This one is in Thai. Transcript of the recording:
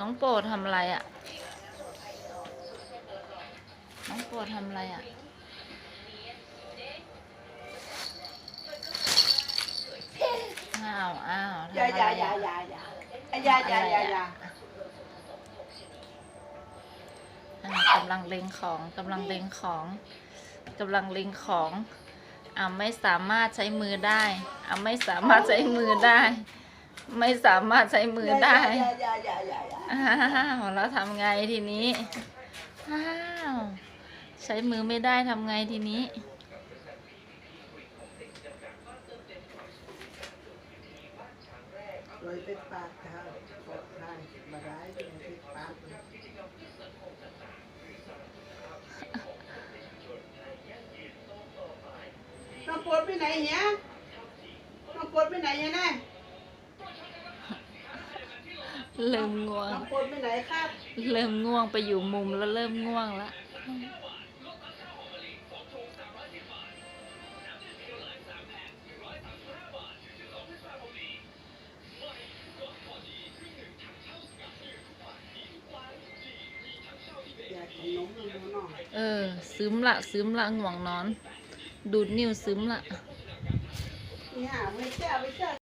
น้องโปรดทำอะไรอะ่ะ น้องโปรดทำอะไรอะ่ะ อ้าวอ้าวทำอย่าอะไรอย่าอะอย่าอย่าอย่าอย่าอย่าอย่าอย่าอ่ากำลังเล็งของกำลังเล็งของกำลังเล็งของอ่าไม่สามารถใช้มือได้อ่าไม่สามารถใช้มือได้ ไม่สามารถใช้มือได้ อย่าอย่าอย่าอย่าอย่าอ้าวแล้วทำไงทีนี้ อ้าว ใช้มือไม่ได้ทำไงทีนี้โดยเป็นปากเท้าปอดทางมาได้โดยเป็นปากน้องปวดไปไหนเนี่ยน้องปวดไปไหนเนี่ยนะ เริ่มง่วง น้องปวดไปไหนครับ เริ่มง่วงไปอยู่มุมแล้วเริ่มง่วงแล้วอยากกินนมเลยน้องเออ ซึมละซึมละง่วงนอน ดูดนิ้วซึมละนี่ฮะไม่เจ้าไม่เจ้า